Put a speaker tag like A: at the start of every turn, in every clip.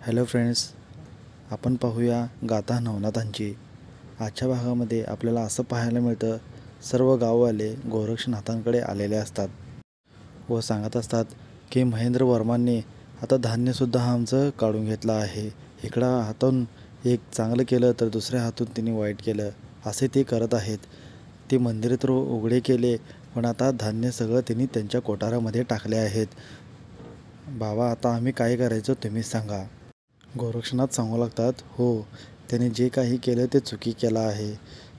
A: Hello friends आपण पाहूया गाथा नवनाथांची. आजच्या भागामध्ये आपल्याला असं पाहायला मिळतं सर्व गाववाले गोरक्षनाथांकडे आलेले असतात व सांगत असतात की महेंद्र वर्मांनी आता धान्यसुद्धा आमचं काढून घेतलं आहे. इकडं हातून एक चांगलं केलं तर दुसऱ्या हातून तिने वाईट केलं असे ते करत आहेत. ते मंदिर तर उघडे केले पण आता धान्य सगळं त्यांनी त्यांच्या कोठारामध्ये टाकले आहेत. बाबा आता आम्ही काय करायचं तुम्हीच सांगा. गोरक्षनाथ सांगू लागतात हो त्याने जे काही केलं ते चुकी केलं आहे.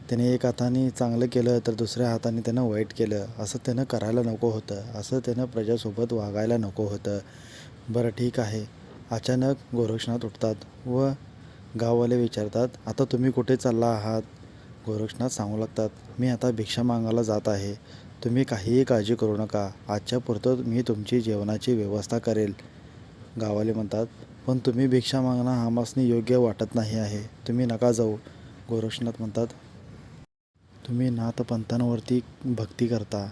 A: त्याने एक हाताने चांगलं केलं तर दुसऱ्या हाताने त्यानं वाईट केलं. असं त्यानं करायला नको होतं. असं त्यानं प्रजासोबत वागायला नको होतं. बरं ठीक आहे. अचानक गोरक्षनाथ उठतात व गाववाले विचारतात आता तुम्ही कुठे चालला आहात? गोरक्षनाथ सांगू लागतात मी आता भिक्षा मागायला जात आहे. तुम्ही काहीही काळजी करू नका. आजच्या पुरतं मी तुमची जेवणाची व्यवस्था करेल. गावाले म्हणतात पण तुम्ही भिक्षा मागणं आमासनी योग्य वाटत नाही आहे. तुम्ही नका जाऊ गोरक्षनाथ म्हणतात. तुम्ही नाथपंथांवरती भक्ती करता.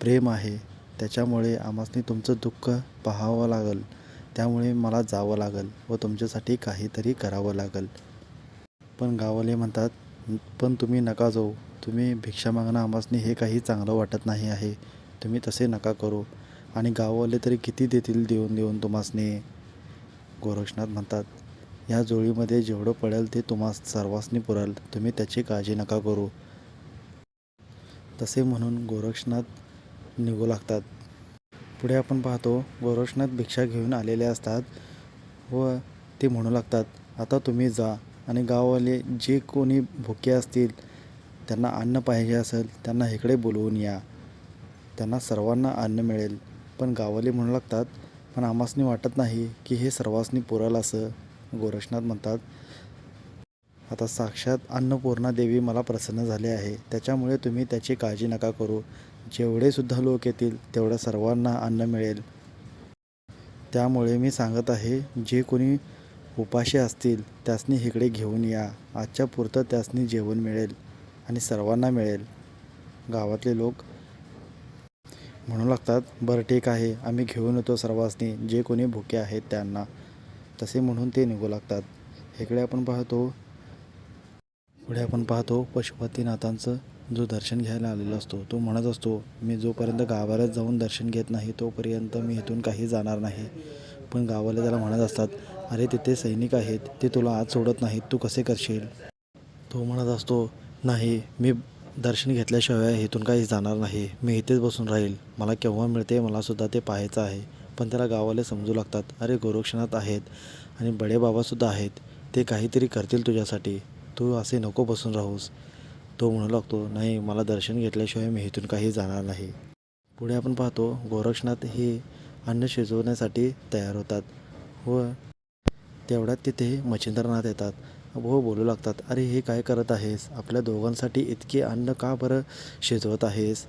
A: प्रेम आहे. त्याच्यामुळे आमासनी तुमचं दुःख पाहावं लागेल. त्यामुळे मला जावं लागेल व तुमच्यासाठी काहीतरी करावं लागेल. पण गावाले म्हणतात पण तुम्ही नका जाऊ. तुम्ही भिक्षा मागणं आमासनी हे काही चांगलं वाटत नाही आहे. तुम्ही तसे नका करू. आणि गाववाले तरी किती देतील देऊन देऊन तुम्हासनी? गोरक्षनाथ म्हणतात या जोळीमध्ये जेवढं पडेल ते तुम्हा सर्वांसनी पुरेल. तुम्ही त्याची काळजी नका करू. तसे म्हणून गोरक्षनाथ निघू लागतात. पुढे आपण पाहतो गोरक्षनाथ भिक्षा घेऊन आलेले असतात व ते म्हणू लागतात आता तुम्ही जा आणि गाववाले जे कोणी भुके असतील त्यांना अन्न पाहिजे असेल त्यांना इकडे बोलवून या. त्यांना सर्वांना अन्न मिळेल. पण गाववाले म्हणू लागतात पण आमासनी वाटत नाही की हे सर्वांसनी पुरल असं गोरक्षनाथ म्हणतात. आता साक्षात अन्नपूर्णा देवी मला प्रसन्न झाले आहे. त्याच्यामुळे तुम्ही त्याची काळजी नका करू. जेवढे सुद्धा लोक येतील तेवढ्या सर्वांना अन्न मिळेल. त्यामुळे मी सांगत आहे जे कोणी उपाशी असतील त्यासनी इकडे घेऊन या. आजच्या पुरतं त्यासनी जेवण मिळेल आणि सर्वांना मिळेल. गावातले लोक म्हणू लागतात बरं ठीक आहे आम्ही घेऊन येतो सर्वांसनी जे कोणी भुके आहेत त्यांना. तसे म्हणून ते निघू लागतात. इकडे आपण पाहतो पुढे आपण पाहतो पशुपतीनाथांचं जो दर्शन घ्यायला आलेला असतो तो म्हणत असतो मी जोपर्यंत गावाला जाऊन दर्शन घेत नाही तोपर्यंत मी इथून काही जाणार नाही. पण गावाला त्याला म्हणत असतात अरे तिथे सैनिक आहेत ते तुला आज सोडत नाहीत तू कसे करशील? तो म्हणत असतो नाही मी दर्शन घेतल्याशिवाय इथून काही जाणार नाही. मी इथेच बसून राहील. मला केव्हा मिळते मलासुद्धा ते पाहायचं आहे. पण त्याला गावाले समजू लागतात. अरे गोरक्षनाथ आहेत आणि बडे बाबासुद्धा आहेत. ते काहीतरी करतील तुझ्यासाठी. तू असे नको बसून राहूस. तो म्हणू लागतो नाही मला दर्शन घेतल्याशिवाय मी इथून काही जाणार नाही. पुढे आपण पाहतो गोरक्षनाथ हे अन्न शिजवण्यासाठी तयार होतात व तेवढ्यात तिथे मच्छिंद्रनाथ येतात. व बोलू लागतात. अरे हे काय करत आहेस? आपल्या दोघांसाठी इतके अन्न का बरं शिजवत आहेस?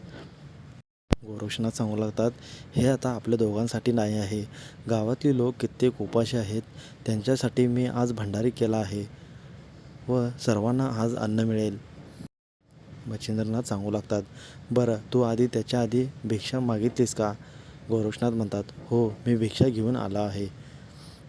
A: गोरक्षनाथ सांगू लागतात हे आता आपल्या दोघांसाठी नाही आहे. गावातली लोक कित्येक उपाशी आहेत. त्यांच्यासाठी मी आज भंडारी केला आहे व सर्वांना आज अन्न मिळेल. मच्छिंद्रनाथ सांगू लागतात बरं तू आधी त्याच्या आधी भिक्षा मागितलीस का? गोरक्षनाथ म्हणतात हो मी भिक्षा घेऊन आला आहे.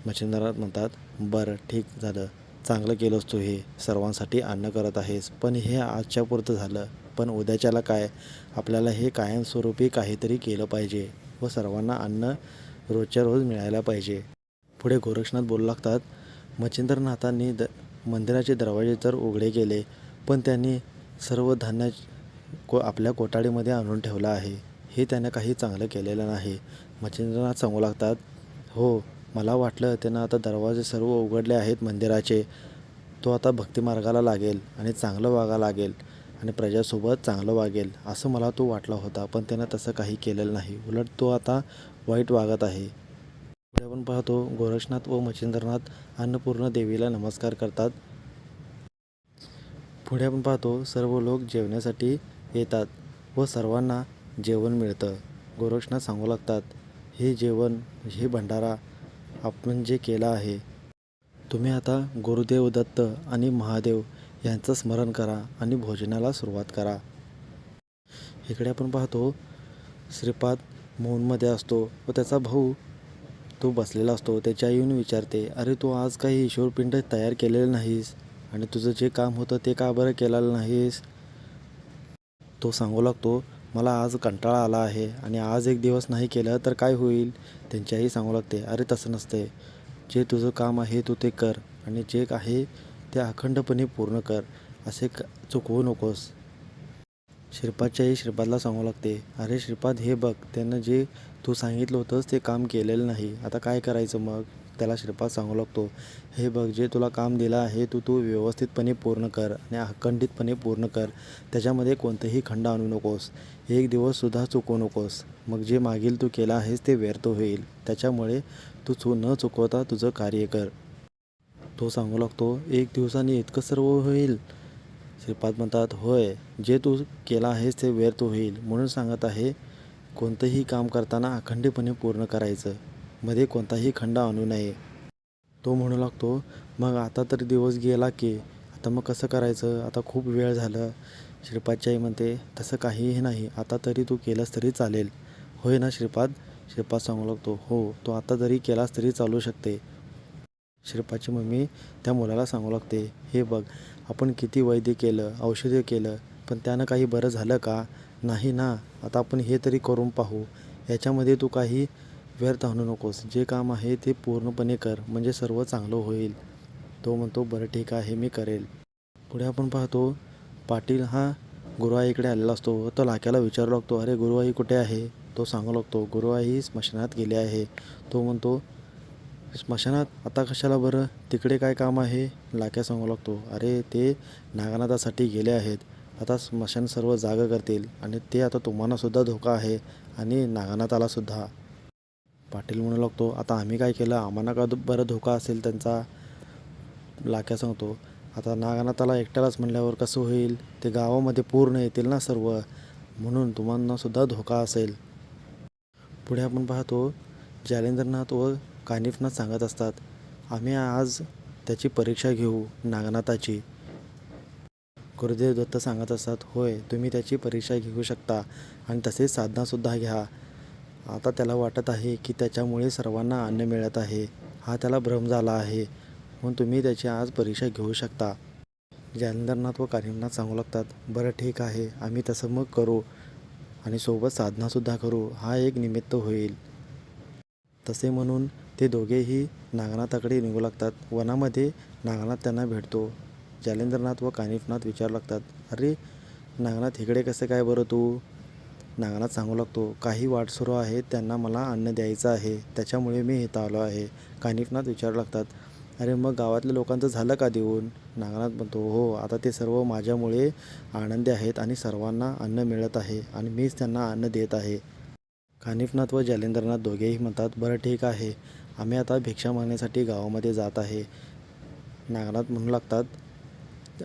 A: मच्छिंद्रनाथ म्हणतात बरं ठीक झालं. चांगलं केलंस तू हे. सर्वांसाठी अन्न करत आहेस. पण हे आजच्या पुरतं झालं. पण उद्याच्याला काय? आपल्याला हे कायमस्वरूपी काहीतरी केलं पाहिजे व सर्वांना अन्न रोजच्या रोज मिळायला पाहिजे. पुढे गोरक्षनाथ बोलू लागतात मच्छिंद्रनाथांनी द मंदिराचे दरवाजे तर उघडे केले पण त्यांनी सर्व धान्य को आपल्या कोठाडीमध्ये आणून ठेवलं आहे. हे त्यानं काही चांगलं केलेलं नाही. मच्छिंद्रनाथ सांगू लागतात हो मला वाटलं त्यानं आता दरवाजे सर्व उघडले आहेत मंदिराचे. तो आता भक्तिमार्गाला लागेल आणि चांगलं वागा लागेल आणि प्रजासोबत चांगलं वागेल असं मला तो वाटला होता पण त्यानं तसं काही केलेलं नाही. उलट तो आता वाईट वागत आहे. पुढे आपण पाहतो गोरक्षनाथ व मच्छिंद्रनाथ अन्नपूर्ण देवीला नमस्कार करतात. पुढे आपण पाहतो सर्व लोक जेवण्यासाठी येतात व सर्वांना जेवण मिळतं. गोरक्षनाथ सांगू लागतात हे जेवण हे भंडारा आपण जे केलं आहे तुम्ही आता गुरुदेव दत्त आणि महादेव यांचं स्मरण करा आणि भोजनाला सुरुवात करा. इकडे आपण पाहतो श्रीपाद मौनमध्ये असतो व त्याचा भाऊ तो बसलेला असतो त्याची आई येऊन विचारते अरे तू आज काही ईश्वरपिंड तयार केलेलं नाहीस आणि तुझं जे काम होतं ते का बरं केलेलं नाहीस? तो सांगू लागतो मला आज कंटाळा आला आहे आणि आज एक दिवस नाही केलं तर काय होईल? त्यांच्याही सांगू लागते अरे तसं नसते जे तुझं काम आहे तू ते कर आणि जे आहे ते अखंडपणे पूर्ण कर असे क चुकवू नकोस. श्रीपादच्याही श्रीपादला सांगू लागते अरे श्रीपाद हे बघ त्यांना जे तू सांगितलं होतंस ते काम केलेलं नाही. आता काय करायचं मग? त्याला श्रीपाद सांगू लागतो हे बघ जे तुला काम दिलं आहे तू तू व्यवस्थितपणे पूर्ण कर आणि अखंडितपणे पूर्ण कर. त्याच्यामध्ये कोणतंही खंड आणू नकोस. एक दिवससुद्धा चुकू नकोस. मग जे मागील तू केलं आहेस ते व्यर्थ होईल. त्याच्यामुळे तू चु न चुकवता तुझं कार्य कर. तो सांगू लागतो एक दिवसाने इतकं सर्व होईल? श्रीपाद म्हणतात होय. जे तू केलं आहेस ते व्यर्थ होईल. म्हणून सांगत आहे कोणतंही काम करताना अखंडपणे पूर्ण करायचं. मध्ये कोणताही खंड आणू नये. तो म्हणू लागतो मग आता तर दिवस गेला की आता मग कसं करायचं? आता खूप वेळ झालं. श्रीपादची आई म्हणते तसं काहीही नाही आता तरी तू केलंस तरी चालेल. होय ना श्रीपाद? श्रीपाद सांगू लागतो हो तो आता जरी केलास तरी चालू शकते. श्रीपादची मम्मी त्या मुलाला सांगू लागते हे बघ आपण किती वैद्य केलं औषधे केलं पण त्यानं काही बरं झालं का? नाही ना आता आपण हे तरी करून पाहू. याच्यामध्ये तू काही व्यर्थ आणू नकोस. जे काम आहे ते पूर्णपणे कर म्हणजे सर्व चांगलं होईल. तो म्हणतो बरं ठीक आहे मी करेल. पुढे आपण पाहतो पाटील हा गुरुआईकडे आलेला असतो. तो लाक्याला विचारू लागतो अरे गुरुआई कुठे आहे? तो सांगू लागतो गुरुआई स्मशानात गेले आहे. तो म्हणतो स्मशानात? आता कशाला बरं? तिकडे काय काम आहे? लाक्या सांगू लागतो अरे ते नागनाथासाठी गेले आहेत. आता स्मशान सर्व जागा करतील आणि ते आता तुम्हालासुद्धा धोका आहे आणि नागनाथालासुद्धा पाटील म्हणू लागतो आता आम्ही काय केलं? आम्हाला का बरं धोका असेल? त्यांचा लाक्या सांगतो. आता नागनाथाला एकट्यालाच म्हणल्यावर कसं होईल? ते गावामध्ये पूर्ण येतील ना सर्व. म्हणून तुम्हालासुद्धा धोका असेल. पुढे आपण पाहतो जालेंद्रनाथ व कानिफनाथ सांगत असतात आम्ही आज त्याची परीक्षा घेऊ नागनाथाची. गुरुदेव दत्त सांगत असतात होय तुम्ही त्याची परीक्षा घेऊ शकता आणि तसेच साधनासुद्धा घ्या. आता त्याला वाटत आहे की त्याच्यामुळे सर्वांना अन्न मिळत आहे. हा त्याला भ्रम झाला आहे. म्हणून तुम्ही त्याची आज परीक्षा घेऊ शकता. जालेंद्रनाथ व कानिफनाथ सांगू लागतात बरं ठीक आहे. आम्ही तसं मग करू आणि सोबत साधनासुद्धा करू. हा एक निमित्त होईल. तसे म्हणून ते दोघेही नागनाथाकडे निघू लागतात. वनामध्ये नागनाथ त्यांना भेटतो. जालेंद्रनाथ व कानिफनाथ विचारू लागतात अरे नागनाथ इकडे कसं काय बरं तू? नागनाथ सांगू लागतो काही वाट सुरू आहे त्यांना मला अन्न द्यायचं आहे त्याच्यामुळे मी इथं आलो आहे. कानिफनाथ विचारू लागतात अरे मग गावातल्या लोकांचं झालं का देऊन? नागनाथ म्हणतो हो आता ते सर्व माझ्यामुळे आनंदी आहेत आणि सर्वांना अन्न मिळत आहे आणि मीच त्यांना अन्न देत आहे. कानिफनाथ व जालेंद्रनाथ दोघेही म्हणतात बरं ठीक आहे आम्ही आता भिक्षा मागण्यासाठी गावामध्ये जात आहे. नागनाथ म्हणू लागतात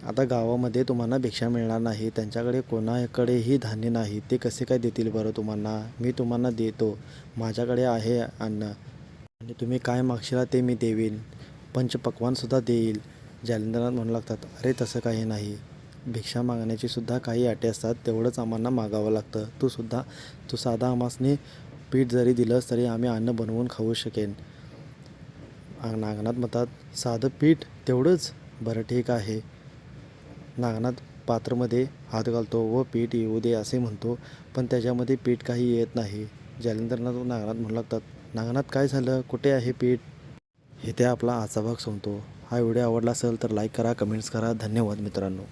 A: आता गावामध्ये तुम्हाला भिक्षा मिळणार नाही त्यांच्याकडे कोणाकडेही धान्य नाही ते कसे काय देतील बरं तुम्हाला? मी तुम्हाला देतो. माझ्याकडे आहे अन्न. आणि तुम्ही काय मागशिला ते मी देवीन. पंचपक्वानसुद्धा देईल. जालिंद्रनाथ म्हणू लागतात अरे तसं काही नाही. भिक्षा मागण्याची सुद्धा काही अटी असतात तेवढंच आम्हाला मागावं लागतं. तू सुद्धा तू साधा आमासने पीठ जरी दिलंस तरी आम्ही अन्न बनवून खाऊ शकेन. नागनाथ म्हणतात साधं पीठ तेवढंच? बरं ठीक आहे. नागनाथ पात्रमध्ये हात घालतो व पीठ येऊ दे असे म्हणतो पण त्याच्यामध्ये पीठ काही येत नाही. जालिंद्रनाथ व नागनाथ म्हणू लागतात नागनाथ काय झालं? कुठे आहे पीठ? हे ते आपला आजचा भाग संपतो. हा व्हिडिओ आवडला असेल तर लाईक करा कमेंट्स करा. धन्यवाद मित्रांनो.